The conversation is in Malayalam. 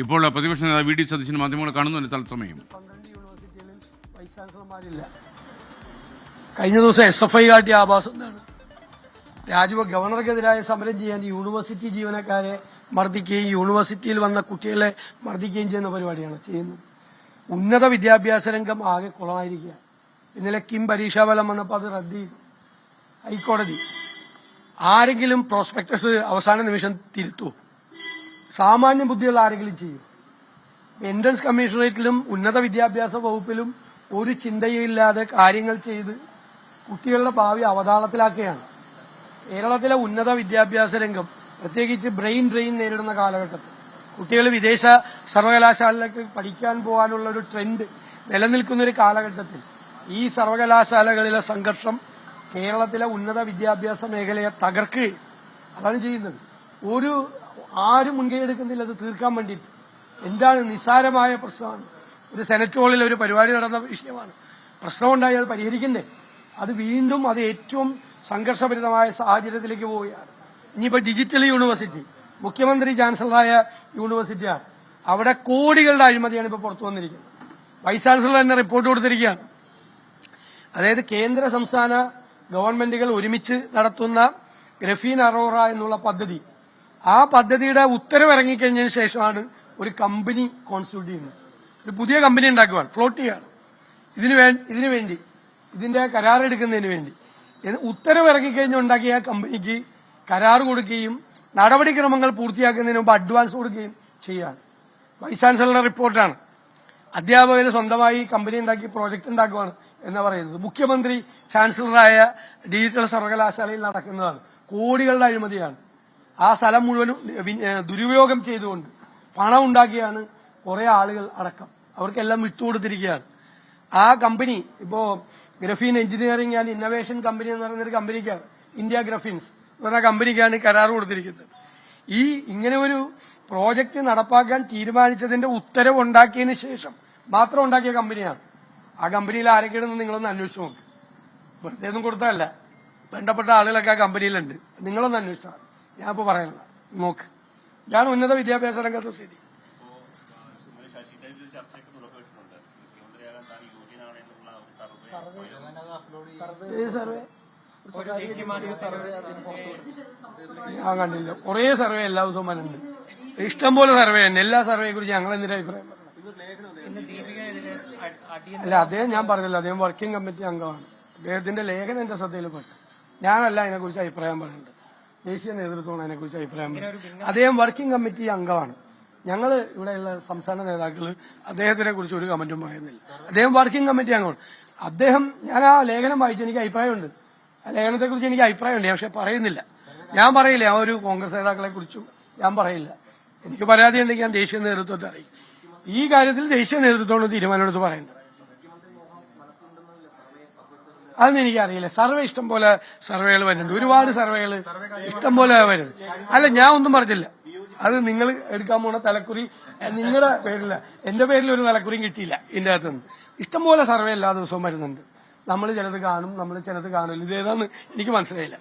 ഇപ്പോൾ പ്രതിപക്ഷ നേതാവ് വി ഡി സതീശൻ മാധ്യമങ്ങൾ കാണുന്നുണ്ട് തത്സമയം കഴിഞ്ഞ ദിവസം എസ് എഫ് ഐ കാട്ടിയ ആഭാസം എന്താണ്? രാജുവ ഗവർണർക്കെതിരായ സമരം ചെയ്യാൻ യൂണിവേഴ്സിറ്റി ജീവനക്കാരെ മർദ്ദിക്കുകയും യൂണിവേഴ്സിറ്റിയിൽ വന്ന കുട്ടികളെ മർദ്ദിക്കുകയും ചെയ്യുന്ന പരിപാടിയാണ് ചെയ്യുന്നത്. ഉന്നത വിദ്യാഭ്യാസ രംഗം ആകെ കുളമായിരിക്കുക ഇന്നലെ കിം പരീക്ഷാഫലം വന്നപ്പോൾ അത് റദ്ദ് ചെയ്തു. ഹൈക്കോടതി. ആരെങ്കിലും പ്രോസ്പെക്ടസ് അവസാന നിമിഷം തിരുത്തുമോ സാമാന്യ ബുദ്ധിയുള്ള ആരെങ്കിലും ചെയ്യും. എൻട്രൻസ് കമ്മീഷണറേറ്റിലും ഉന്നത വിദ്യാഭ്യാസ വകുപ്പിലും ഒരു ചിന്തയില്ലാതെ കാര്യങ്ങൾ ചെയ്ത് കുട്ടികളുടെ ഭാവി അവതാളത്തിലാക്കുകയാണ്. കേരളത്തിലെ ഉന്നത വിദ്യാഭ്യാസ രംഗം പ്രത്യേകിച്ച് ബ്രെയിൻ ഡ്രെയിൻ നേരിടുന്ന കാലഘട്ടത്തിൽ. കുട്ടികൾ വിദേശ സർവകലാശാലയിലേക്ക് പഠിക്കാൻ പോകാനുള്ള ഒരു ട്രെൻഡ് നിലനിൽക്കുന്ന ഒരു കാലഘട്ടത്തിൽ ഈ സർവകലാശാലകളിലെ സംഘർഷം കേരളത്തിലെ ഉന്നത വിദ്യാഭ്യാസ മേഖലയെ തകർക്കുകയും അതാണ് ചെയ്യുന്നത്. ഒരു ആരും മുൻകൈ എടുക്കുന്നില്ല അത് തീർക്കാൻ വേണ്ടിയിട്ട്. എന്താണ് നിസ്സാരമായ പ്രശ്നമാണ്. ഒരു സെനറ്റ് ഹാളിൽ ഒരു പരിപാടി നടന്ന വിഷയമാണ്. പ്രശ്നമുണ്ടായി അത് പരിഹരിക്കണ്ടേ? അത് വീണ്ടും അത് ഏറ്റവും സംഘർഷഭരിതമായ സാഹചര്യത്തിലേക്ക് പോവുകയാണ്. ഇനിയിപ്പോ ഡിജിറ്റൽ യൂണിവേഴ്സിറ്റി മുഖ്യമന്ത്രി ചാൻസലറായ യൂണിവേഴ്സിറ്റിയാണ്. അവിടെ കോടികളുടെ അഴിമതിയാണ് ഇപ്പോൾ പുറത്തു വന്നിരിക്കുന്നത്. വൈസ് ചാൻസലർ തന്നെ റിപ്പോർട്ട് കൊടുത്തിരിക്കുകയാണ്. അതായത് കേന്ദ്ര സംസ്ഥാന ഗവൺമെന്റുകൾ ഒരുമിച്ച് നടത്തുന്ന ഗ്രഫീൻ അറോറ എന്നുള്ള പദ്ധതി ആ പദ്ധതിയുടെ ഉത്തരവ് ഇറങ്ങിക്കഴിഞ്ഞതിന് ശേഷമാണ് ഒരു കമ്പനി കോൺസ്റ്റിറ്റ്യൂട്ട് ചെയ്യുന്നത്. ഒരു പുതിയ കമ്പനി ഉണ്ടാക്കുകയാണ് ഫ്ലോട്ട് ചെയ്യുകയാണ് ഇതിനു ഇതിനു വേണ്ടി ഇതിന്റെ കരാർ എടുക്കുന്നതിന് വേണ്ടി. ഉത്തരവ് ഇറങ്ങിക്കഴിഞ്ഞ് ആ കമ്പനിക്ക് കരാർ കൊടുക്കുകയും നടപടിക്രമങ്ങൾ പൂർത്തിയാക്കുന്നതിന് മുമ്പ് അഡ്വാൻസ് കൊടുക്കുകയും ചെയ്യുകയാണ്. വൈസ് ചാൻസലറുടെ റിപ്പോർട്ടാണ്. അധ്യാപകന് സ്വന്തമായി കമ്പനി ഉണ്ടാക്കി പ്രോജക്റ്റ് ഉണ്ടാക്കുകയാണ് എന്ന് പറയുന്നത്. മുഖ്യമന്ത്രി ചാൻസലറായ ഡിജിറ്റൽ സർവകലാശാലയിൽ നടക്കുന്നതാണ്. കോടികളുടെ അഴിമതിയാണ്. ആ സ്ഥലം മുഴുവനും ദുരുപയോഗം ചെയ്തുകൊണ്ട് പണം ഉണ്ടാക്കിയാണ് കുറെ ആളുകൾ അടക്കം. അവർക്കെല്ലാം വിട്ടുകൊടുത്തിരിക്കുകയാണ് ആ കമ്പനി ഇപ്പോ graphene engineering and innovation company എന്ന് പറയുന്ന ഒരു കമ്പനിക്കാണ് ഇന്ത്യ ഗ്രഫീൻസ്. എന്ന് പറഞ്ഞ കമ്പനിക്കാണ് കരാർ കൊടുത്തിരിക്കുന്നത്. ഈ ഇങ്ങനെ ഒരു പ്രോജക്റ്റ് നടപ്പാക്കാൻ തീരുമാനിച്ചതിന്റെ ഉത്തരവ് ഉണ്ടാക്കിയതിന് ശേഷം മാത്രം ഉണ്ടാക്കിയ കമ്പനിയാണ്. ആ കമ്പനിയിൽ ആരൊക്കെയാണെന്ന് നിങ്ങളൊന്ന് അന്വേഷിച്ചു നോക്ക്. വെറുതെ ഒന്നും കൊടുത്തതല്ല. ബന്ധപ്പെട്ട ആളുകളൊക്കെ ആ കമ്പനിയിലുണ്ട്. നിങ്ങളൊന്ന് അന്വേഷിച്ചാൽ. ഞാൻ ഇപ്പൊ പറയാനുള്ള നോക്ക്. ഇതാണ് ഉന്നത വിദ്യാഭ്യാസ രംഗത്തെ സ്ഥിതി. ഞാൻ കണ്ടില്ല. കുറേ സർവേ എല്ലാ ദിവസവും വരുന്നുണ്ട് ഇഷ്ടംപോലെ സർവേ ഉണ്ട് എല്ലാ സർവേയെ കുറിച്ച് ഞങ്ങൾ എന്തിനാ അഭിപ്രായം പറയുന്നത്? അല്ല അദ്ദേഹം ഞാൻ പറഞ്ഞല്ലോ അദ്ദേഹം വർക്കിംഗ് കമ്മിറ്റി അംഗമാണ്. അദ്ദേഹത്തിന്റെ ലേഖനം എന്റെ ശ്രദ്ധയിൽപ്പെട്ടു. ഞാനല്ല അതിനെക്കുറിച്ച് അഭിപ്രായം പറയുന്നത്. ദേശീയ നേതൃത്വമാണ് അതിനെക്കുറിച്ച് അഭിപ്രായം. പറയുന്നത് അദ്ദേഹം വർക്കിംഗ് കമ്മിറ്റി അംഗമാണ്. ഞങ്ങൾ ഇവിടെയുള്ള സംസ്ഥാന നേതാക്കൾ അദ്ദേഹത്തിനെ കുറിച്ച് ഒരു കമന്റും പറയുന്നില്ല. അദ്ദേഹം വർക്കിംഗ് കമ്മിറ്റി അംഗമാണ്. അദ്ദേഹം ഞാൻ ആ ലേഖനം വായിച്ചു എനിക്ക് അഭിപ്രായമുണ്ട്. ആ ലേഖനത്തെ കുറിച്ച് എനിക്ക് അഭിപ്രായമുണ്ട് പക്ഷെ പറയുന്നില്ല. ഞാൻ പറയില്ല ആ ഒരു കോൺഗ്രസ് നേതാക്കളെ കുറിച്ചും ഞാൻ പറയില്ല. എനിക്ക് പരാതി ഉണ്ടെങ്കിൽ ഞാൻ ദേശീയ നേതൃത്വത്തെ അറിയിക്കും. ഈ കാര്യത്തിൽ ദേശീയ നേതൃത്വമാണ് തീരുമാനമെടുത്ത് പറയുന്നത് അതൊന്നും എനിക്കറിയില്ല. സർവേ ഇഷ്ടം പോലെ സർവേകൾ വരുന്നുണ്ട്. ഒരുപാട് സർവേകൾ ഇഷ്ടം പോലെ വരുന്നത് അല്ല ഞാൻ ഒന്നും പറഞ്ഞില്ല. അത് നിങ്ങൾ എടുക്കാൻ പോണ തലക്കുറി നിങ്ങളുടെ പേരില്ല. എന്റെ പേരിൽ ഒരു തലക്കുറിയും കിട്ടിയില്ല ഇതിന്റെ അകത്തുനിന്ന്. ഇഷ്ടംപോലെ സർവേ എല്ലാ ദിവസവും വരുന്നുണ്ട്. നമ്മൾ ചിലത് കാണും നമ്മൾ ചിലത് കാണില്ല ഇതേതാന്ന് എനിക്ക് മനസ്സിലായില്ല.